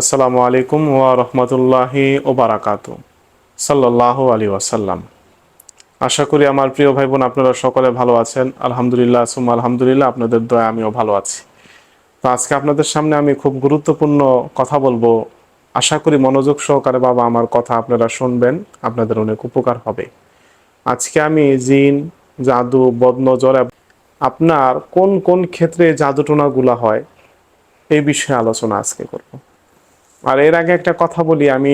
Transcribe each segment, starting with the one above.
আসসালামু আলাইকুম ওয়া রহমতুল্লাহি ওবারাকাত সাল্লাহ আলী ওয়াসাল্লাম। আশা করি আমার প্রিয় ভাই বোন আপনারা সকলে ভালো আছেন। আলহামদুলিল্লাহ, সুম্মা আলহামদুলিল্লাহ, আপনাদের দয়া আমিও ভালো আছি। তো আজকে আপনাদের সামনে আমি খুব গুরুত্বপূর্ণ কথা বলব। আশা করি মনোযোগ সহকারে বাবা আমার কথা আপনারা শুনবেন, আপনাদের অনেক উপকার হবে। আজকে আমি জিন, জাদু, বদনজর আপনার কোন কোন ক্ষেত্রে জাদুটোনাগুলা হয়, এই বিষয়ে আলোচনা আজকে করব। আর এর আগে একটা কথা বলি, আমি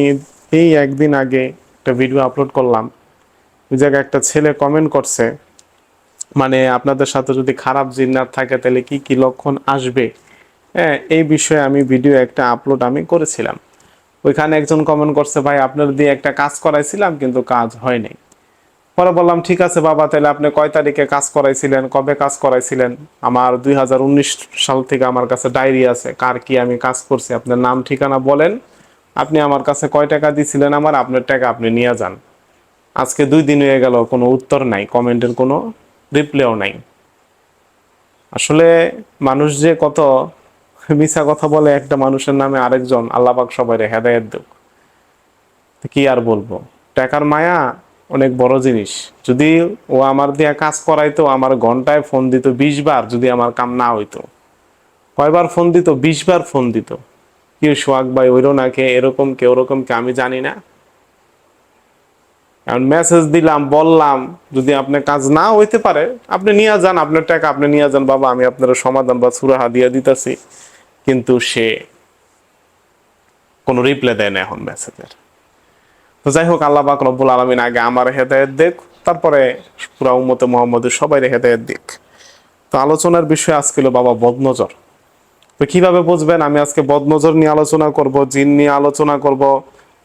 এই একদিন আগে একটা ভিডিও আপলোড করলাম। ওই জায়গায় একটা ছেলে কমেন্ট করছে মানে আপনাদের সাথে যদি খারাপ জিন্নার থাকে তাহলে কি কি লক্ষণ আসবে? হ্যাঁ এই বিষয়ে আমি ভিডিও একটা আপলোড আমি করেছিলাম। ওইখানে একজন কমেন্ট করছে, ভাই, আপনার দিয়ে একটা কাজ করাইছিলাম, কিন্তু কাজ হয়নি। পরে বললাম, ঠিক আছে বাবা, তাহলে আপনি কয় তারিখে কাজ করাইছিলেন? কবে কাজ করাইছিলেন? আমার দুই হাজার উনিশ সাল থেকে আমার কাছে ডায়েরি আছে, কার কি আমি কাজ করছি? আপনার নাম, ঠিকানা বলেন। আপনি আমার কাছে কয় টাকা দিছিলেন আমার? আপনার টাকা আপনি নিয়ে যান। আজকে দুই দিন হয়ে গেল, কোনো উত্তর নাই, কমেন্টের কোনো রিপ্লাইও নাই। আসলে মানুষ যে কত মিছা কথা বলে, একটা মানুষের নামে আরেকজন আল্লাপাক সবাই হেদায়ত দেব কি আর বলব? টাকার মায়া অনেক বড় জিনিস। যদি ও আমার দিয়া কাজ করাইতো, আমার ঘন্টায় ফোন দিত বিশ বার যদি আমার কাম না হইতো। কয়বার ফোন দিত? বিশ বার ফোন দিত। কি সোহাগ ভাই ওইরো নাকে এরকম কে ওরকম কে আমি জানি না। এখন মেসেজ দিলাম, বললাম, যদি আপনি কাজ না হইতে পারে, আপনি নিয়ে যান, আপনার টাকা আপনি নিয়ে যান, বাবা, আমি আপনার সমাধান বা সুরাহা দিয়ে দিতেছি। কিন্তু সে কোনো রিপ্লাই দেয় না এখন মেসেজের তো যাই হোক, আল্লাহ পাক রব্বুল আলমিন আগে আমার হেদায়ত দেখ তারপরে পুরা উম্মতে মোহাম্মদের সবাই হেদায়ত দিক। তো আলোচনার বিষয় আজকে হলো বাবা বদনজর। তো কীভাবে বুঝবেন? আমি আজকে বদনজর নিয়ে আলোচনা করব, জিন নিয়ে আলোচনা করব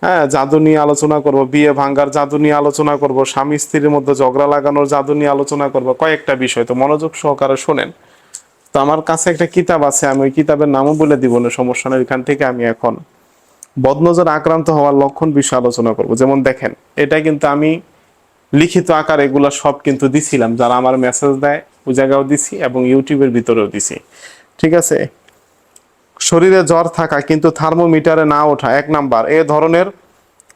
হ্যাঁ জাদু নিয়ে আলোচনা করব, বিয়ে ভাঙ্গার জাদু নিয়ে আলোচনা করব, স্বামী স্ত্রীর মধ্যে ঝগড়া লাগানোর জাদু নিয়ে আলোচনা করব, কয়েকটা বিষয়। তো মনোযোগ সহকারে শোনেন। তো আমার কাছে একটা কিতাব আছে, আমি ওই কিতাবের নামও বলে দিব না, সমস্যা নেই এখান থেকে আমি এখন বদনজর আক্রান্ত হওয়ার লক্ষণ বিষয়ে আলোচনা করব। যেমন দেখেন, এটা কিন্তু আমি লিখিত আকার এগুলা সব কিন্তু দিছিলাম। যারা আমার মেসেজ দেয়, ওই জায়গাও দিছি এবং ইউটিউবের ভিতরেও দিছি। ঠিক আছে? শরীরে জ্বর থাকা কিন্তু থার্মোমিটারে না ওঠা এক নাম্বার। এ ধরনের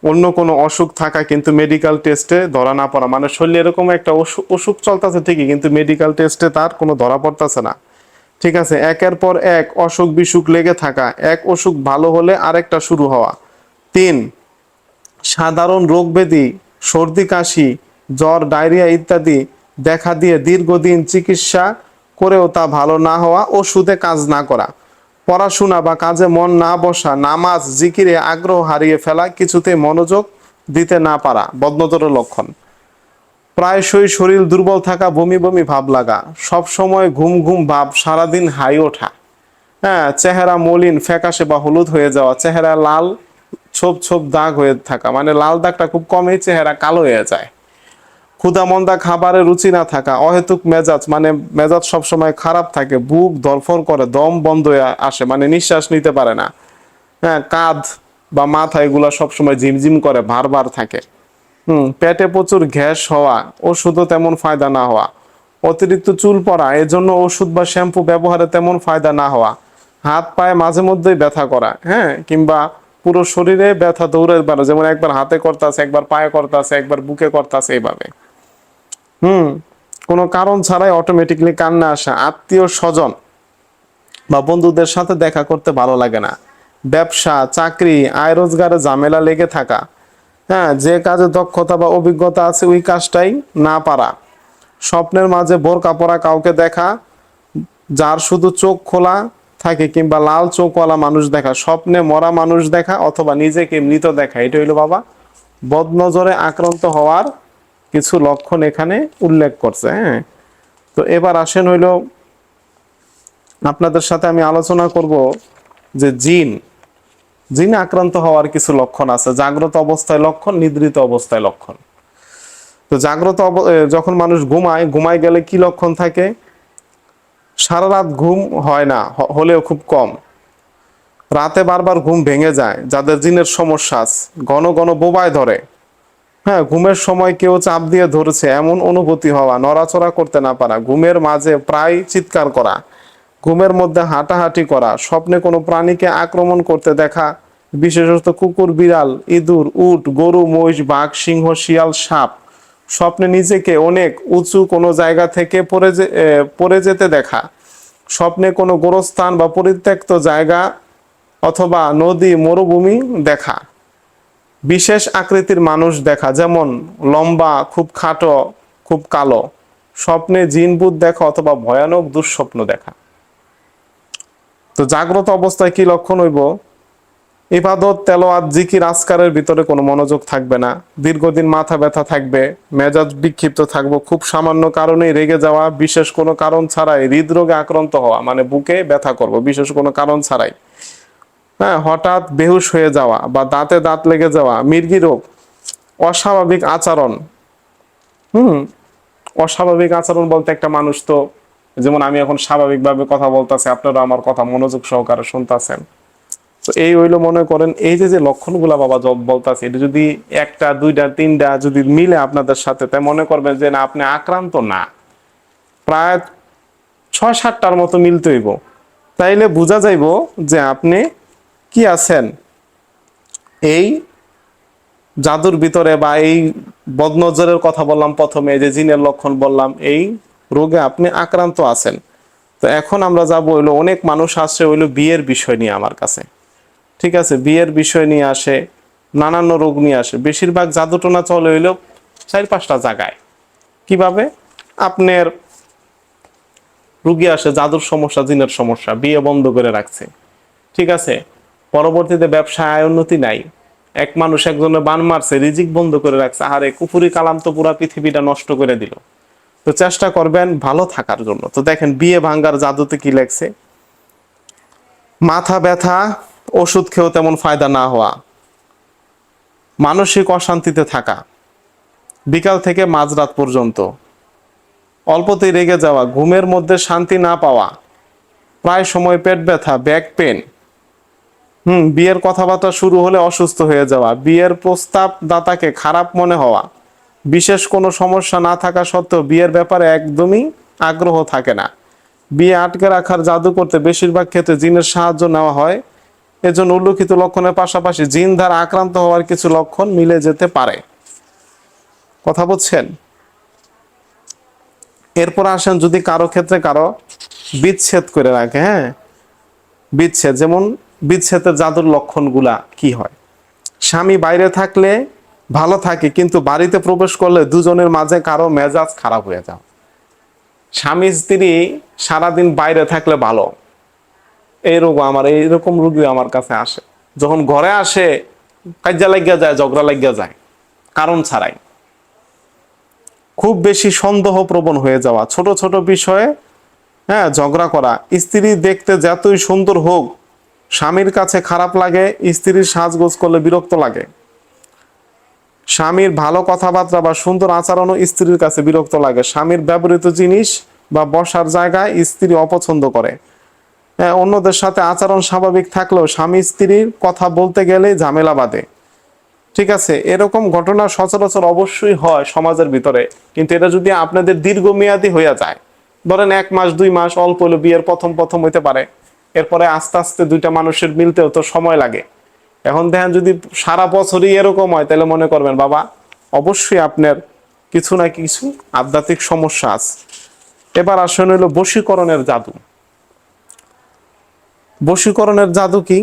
অন্য কোনো অসুখ থাকা কিন্তু মেডিকেল টেস্টে ধরা না পড়া। মানে শরীরে এরকম একটা অসুখ চলতেছে ঠিকই, কিন্তু মেডিকেল টেস্টে তার কোনো ধরা পড়তেছে না। ঠিক আছে, একের পর এক অসুখ বিসুখ লেগে থাকা, এক অসুখ ভালো হলে আরেকটা শুরু হওয়া। তিন, সাধারণ রোগ ব্যাধি, সর্দি, কাশি, জ্বর, ডায়রিয়া ইত্যাদি দেখা দিয়ে দীর্ঘদিন চিকিৎসা করেও তা ভালো না হওয়া, ওষুধে কাজ না করা। পড়াশোনা বা কাজে মন না বসা, নামাজ, জিকিরে আগ্রহ হারিয়ে ফেলা কিছুতে মনোযোগ দিতে না পারা বদনতর লক্ষণ। প্রায়শই শরীর দুর্বল থাকা, বমি বমি ভাব লাগা। সব সময় ঘুম ঘুম ভাব সারাদিন হাই ওঠা। হ্যাঁ চেহারা মলিন, ফ্যাকাশে বা হলুদ হয়ে যাওয়া, চেহারা লাল, ছোপ ছোপ দাগ হয়ে থাকা। মানে লাল দাগটা খুব কমই, চেহারা কালো হয়ে যায়। ক্ষুদা মন্দা খাবারে রুচি না থাকা, অহেতুক মেজাজ মানে মেজাজ সবসময় খারাপ থাকে, বুক ধরফর করে, দম বন্ধ হয়ে আসে মানে নিঃশ্বাস নিতে পারে না। হ্যাঁ কাঁধ বা মাথা এগুলো সবসময় ঝিমঝিম করে ভার থাকে। হুম, পেটে প্রচুর গ্যাস হওয়া, ওষুধও তেমন ফায়দা না হওয়া। অতিরিক্ত চুল পড়া, এজন্য ওষুধ বা শ্যাম্পু ব্যবহারে তেমন ফায়দা না হওয়া। হাত, পায়ে মাঝে মধ্যেই ব্যথা করা হ্যাঁ কিংবা পুরো শরীরে ব্যথা দৌড়ে বেড়া যেমন একবার হাতে করতেছে, একবার পায়ে করতেছে, একবার বুকে করতেছে এইভাবে। হুম, কোনো কারণ ছাড়াই অটোমেটিকলি কান্না আসা, আত্মীয় স্বজন বা বন্ধুদের সাথে দেখা করতে ভালো লাগে না। ব্যবসা, চাকরি, আয় রোজগারে ঝামেলা লেগে থাকা হ্যাঁ যে কাজে দক্ষতা বা অভিজ্ঞতা আছে ওই কাজটাই না পারা। স্বপ্নের মাঝে বোরকা পরা কাউকে দেখা, যার শুধু চোখ খোলা থাকে কিংবা লাল চোখওয়ালা মানুষ দেখা, স্বপ্নে মরা মানুষ দেখা অথবা নিজেকে মৃত দেখা এটা হইল বাবা, বদনজরে আক্রান্ত হওয়ার কিছু লক্ষণ এখানে উল্লেখ করছে হ্যাঁ। তো এবার আসেন হইল, আপনাদের সাথে আমি আলোচনা করব যে জিন জিন আক্রান্ত হওয়ার কিছু লক্ষণ আছে। জাগ্রত অবস্থায় লক্ষণ, নিদ্রিত অবস্থায় লক্ষণ। তো জাগ্রত যখন মানুষ ঘুমায় ঘুমায় গেলে কি লক্ষণ থাকে? সারা রাত ঘুম হয় না হলেও খুব কম। রাতে বারবার ঘুম ভেঙে যায়, যাদের জিনের সমস্যা আছে। ঘন ঘন বোবায় ধরে। হ্যাঁ ঘুমের সময় কেউ চাপ দিয়ে ধরেছে, এমন অনুভূতি হওয়া, নড়াচড়া করতে না পারা, ঘুমের মাঝে প্রায় চিৎকার করা। ঘুমের মধ্যে হাঁটাহাঁটি করা, স্বপ্নে কোনো প্রাণীকে আক্রমণ করতে দেখা, বিশেষত কুকুর, বিড়াল, ইঁদুর, উট, গরু, মহিষ, বাঘ, সিংহ, শিয়াল, সাপ। স্বপ্নে নিজেকে অনেক উঁচু কোনো জায়গা থেকে পড়ে পড়ে যেতে দেখা। স্বপ্নে কোনো গোরস্থান বা পরিত্যক্ত জায়গা অথবা নদী, মরুভূমি দেখা। বিশেষ আকৃতির মানুষ দেখা, যেমন লম্বা, খুব খাটো, খুব কালো। স্বপ্নে জিনবুত দেখা অথবা ভয়ানক দুঃস্বপ্ন দেখা। তো জাগ্রত অবস্থায় কি লক্ষণ হইব? ইবাদত তেলোয়াত জিকির, আজকারের ভিতরে কোনো মনোযোগ থাকবে না। দীর্ঘদিন মাথা ব্যথা থাকবে, মেজাজ বিক্ষিপ্ত থাকব, খুব সামান্য কারণেই রেগে যাওয়া, বিশেষ কোনো কারণ ছাড়াই হৃদরোগে আক্রান্ত হওয়া মানে বুকে ব্যথা করব, বিশেষ কোনো কারণ ছাড়াই। হ্যাঁ হঠাৎ বেহুশ হয়ে যাওয়া বা দাঁতে দাঁত লেগে যাওয়া, মির্গি রোগ, অস্বাভাবিক আচরণ। হুম, অস্বাভাবিক আচরণ বলতে একটা মানুষ তো যেমন আমি এখন স্বাভাবিকভাবে কথা বলতেছি, আপনারা আমার কথা মনোযোগ সহকারে শুনতেছেন। তো এই হইল মনে করেন, এই যে যে লক্ষণগুলা বাবা জব বলতাছে, এটা যদি একটা, দুইটা, তিনটা যদি মিলে আপনাদের সাথে তাই মনে করবেন যে না, আপনি আক্রান্ত না। প্রায় ছয়, সাতটার মতো মিলতে হইব। তাইলে বোঝা যাইব যে আপনি কি আছেন। এই জাদুর ভিতরে বা এই বদনজরের কথা বললাম প্রথমে যে জিনের লক্ষণ বললাম, এই রোগে আপনি আক্রান্ত আছেন। তো এখন আমরা যাব হইল অনেক মানুষ আসছে হইল বিয়ের বিষয় নিয়ে আমার কাছে। ঠিক আছে? বিয়ের বিষয় নিয়ে আসে, নানান রোগ নিয়ে আসে। বেশিরভাগ জাদুটোনা চলে হইল চার পাঁচটা জায়গায়। কীভাবে? আপনার রুগী আসে, জাদুর সমস্যা, জিনের সমস্যা, বিয়ে বন্ধ করে রাখছে। ঠিক আছে? পরবর্তীতে ব্যবসায় আয় উন্নতি নাই। এক মানুষ একজনের বান মারছে, রিজিক বন্ধ করে রাখছে। আরে কুপুরি কালাম তো পুরা পৃথিবীটা নষ্ট করে দিল। তো চেষ্টা করবেন ভালো থাকার জন্য। তো দেখেন, বিয়ে ভাঙ্গার জাদুতে কি লেগছে মাথা ব্যথা, ওষুধ খেয়েও তেমন ফায়দা না হওয়া। মানসিক অশান্তিতে থাকা। বিকাল থেকে মাঝরাত পর্যন্ত। অল্পতেই রেগে যাওয়া, ঘুমের মধ্যে শান্তি না পাওয়া। প্রায় সময় পেট ব্যথা, ব্যাক পেন। হুম, বিয়ের কথাবার্তা শুরু হলে অসুস্থ হয়ে যাওয়া। বিয়ের প্রস্তাব দাতাকে খারাপ মনে হওয়া। বিশেষ কোনো সমস্যা না থাকা সত্ত্বেও বিয়ের ব্যাপারে একদমই আগ্রহ থাকে না। বিয়ে আটকে রাখার জাদু করতে বেশিরভাগ ক্ষেত্রে জিনের সাহায্য নেওয়া হয়। এজন্য উল্লেখিত লক্ষণের পাশাপাশি জিন দ্বারা আক্রান্ত হওয়ার কিছু লক্ষণ মিলে যেতে পারে। কথা বুঝছেন এরপর আসেন যদি কারও ক্ষেত্রে কারও বিচ্ছেদ করে রাখে হ্যাঁ? বিচ্ছেদ, যেমন বিচ্ছেদের জাদুর লক্ষণগুলা কি হয়? স্বামী বাইরে থাকলে ভালো থাকে, কিন্তু বাড়িতে প্রবেশ করলে দুজনের মাঝে কারও মেজাজ খারাপ হয়ে যায়। স্বামী, স্ত্রী সারাদিন বাইরে থাকলে ভালো। এই রোগ আমার এইরকম রোগী আমার কাছে আসে। যখন ঘরে আসে কাজা লাগিয়া যায়, ঝগড়া লাগিয়া যায়, কারণ ছাড়াই। খুব বেশি সন্দেহ প্রবণ হয়ে যাওয়া, ছোট ছোট বিষয়ে হ্যাঁ ঝগড়া করা। স্ত্রী দেখতে যতই সুন্দর হোক, স্বামীর কাছে খারাপ লাগে, স্ত্রীর সাজগোজ করলে বিরক্ত লাগে। স্বামীর ভালো কথাবার্তা বা সুন্দর আচরণও স্ত্রীর কাছে বিরক্ত লাগে। স্বামীর ব্যবহৃত জিনিস বা বসার জায়গায় স্ত্রী অপছন্দ করে। অন্যদের সাথে আচরণ স্বাভাবিক থাকলেও স্বামী স্ত্রীর কথা বলতে গেলে ঝামেলা বাঁধে। ঠিক আছে, এরকম ঘটনা সচরাচর অবশ্যই হয় সমাজের ভিতরে। কিন্তু এটা যদি আপনাদের দীর্ঘমেয়াদী হইয়া যায়, ধরেন এক মাস, দুই মাস, অল্প হলো বিয়ের প্রথম প্রথম হইতে পারে। এরপরে আস্তে আস্তে দুইটা মানুষের মিলতেও তো সময় লাগে। এখন দেখেন যদি সারা বছরই এরকম হয়, তাহলে মনে করবেন, বাবা, অবশ্যই আপনার কিছু না কিছু আধ্যাত্মিক সমস্যা আছে। এবার আসেন হইল বশীকরণের জাদু। বশীকরণের জাদু কি?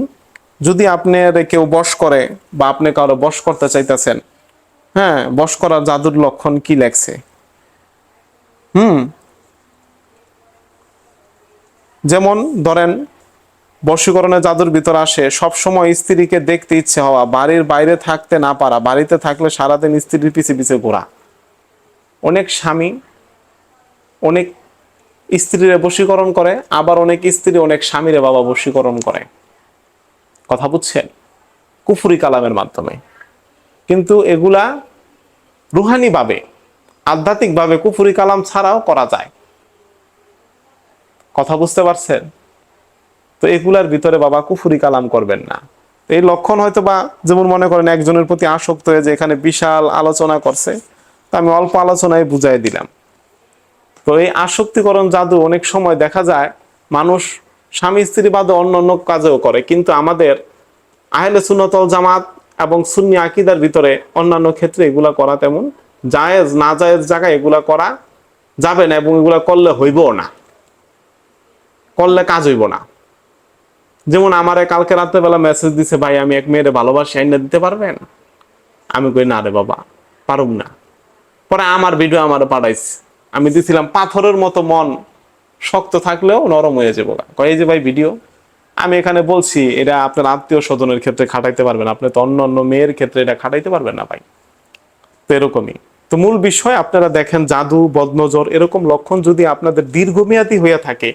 যদি আপনার কেউ বশ করে বা আপনি কারও বশ করতে চাইতেছেন হ্যাঁ বশ করার জাদুর লক্ষণ কি লেগছে হুম, যেমন ধরেন বশীকরণের জাদুর ভিতর আসে, সবসময় স্ত্রীকে দেখতে ইচ্ছে হওয়া, বাড়ির বাইরে থাকতে না পারা, বাড়িতে থাকলে সারাদিন স্ত্রীর পিছে পিছে ঘোরা। অনেক স্বামী অনেক স্ত্রীরে বশীকরণ করে, আবার অনেক স্ত্রী অনেক স্বামীরে বাবা বশীকরণ করে। কথা বুঝছেন? কুফুরি কালামের মাধ্যমে। কিন্তু এগুলা রুহানিভাবে, আধ্যাত্মিকভাবে কুফুরি কালাম ছাড়াও করা যায়। কথা বুঝতে পারছেন? তো এগুলার ভিতরে বাবা কুফুরি কালাম করবেন না। এই লক্ষণ হয়তো বা যেমন মনে করেন একজনের প্রতি আসক্ত হয়ে যে এখানে বিশাল আলোচনা করছে, তা আমি অল্প আলোচনায় বুঝাই দিলাম। তো এই আসক্তিকরণ জাদু অনেক সময় দেখা যায় মানুষ স্বামী স্ত্রী বাদে অন্য অন্য কাজেও করে, কিন্তু আমাদের আহলে সুন্নতল জামাত এবং সুন্নি আকিদার ভিতরে অন্যান্য ক্ষেত্রে এগুলা করা তেমন জায়েজ, না জায়েজ জায়গায় এগুলা করা যাবে না এবং এগুলা করলে হইবও না। করলে কাজ হইব না। যেমন আমারে কালকে রাত্রেবেলা মেসেজ দিছে, ভাই, আমি এক মেয়েরে ভালোবাসি, আইনা দিতে পারবেন? আমি কই, না রে বাবা, পারুম না। পরে আমার ভিডিও আমার পাঠাইছে। আমি দিছিলাম পাথরের মতো মন, শক্ত থাকলেও নরম হয়ে যাব কয়, এই যে ভাই ভিডিও আমি এখানে বলছি, এটা আপনার আত্মীয় স্বজনের ক্ষেত্রে খাটাইতে পারবেন, আপনি তো অন্য অন্য মেয়ের ক্ষেত্রে এটা খাটাইতে পারবেন না ভাই। তো এরকমই। তো মূল বিষয়, আপনারা দেখেন জাদু, বদনজর, এরকম লক্ষণ যদি আপনাদের দীর্ঘমেয়াদী হয়ে থাকে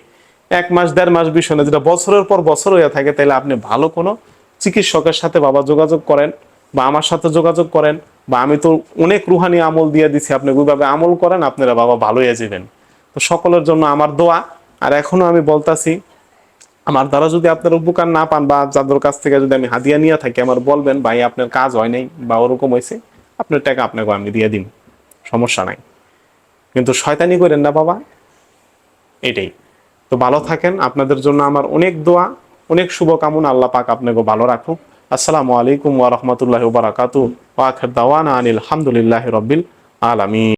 এক মাস, দেড় মাস বিষয় না যেটা বছরের পর বছর হয়ে থাকে তাহলে আপনি ভালো কোনো চিকিৎসকের সাথে বাবা যোগাযোগ করেন বা আমার সাথে যোগাযোগ করেন বা আমি তো অনেক রুহানি আমল দিয়ে দিছি, আপনি ওইভাবে আমল করেন, আপনারা বাবা ভালো হয়ে যাবেন। তো সকলের জন্য আমার দোয়া। আর এখনও আমি বলতাছি, আমার দ্বারা যদি আপনার উপকার না পান বা যাদের কাছ থেকে যদি আমি হাদিয়া নিয়ে থাকি, আমার বলবেন, ভাই, আপনার কাজ হয় নাই বা ওরকম হয়েছে আপনার টাকা আপনাকে আমি দিয়ে দিন সমস্যা নাই। কিন্তু শয়তানি করেন না বাবা, এটাই। তো ভালো থাকেন। আপনাদের জন্য আমার অনেক দোয়া, অনেক শুভকামনা। আল্লাহ পাক আপনাকে ভালো রাখুক। আসসালামু আলাইকুম ওয়া বারাকাতুহু। ওয়া আখির দাওয়ানা আনিল হামদুলিল্লাহি রাব্বিল আলামিন।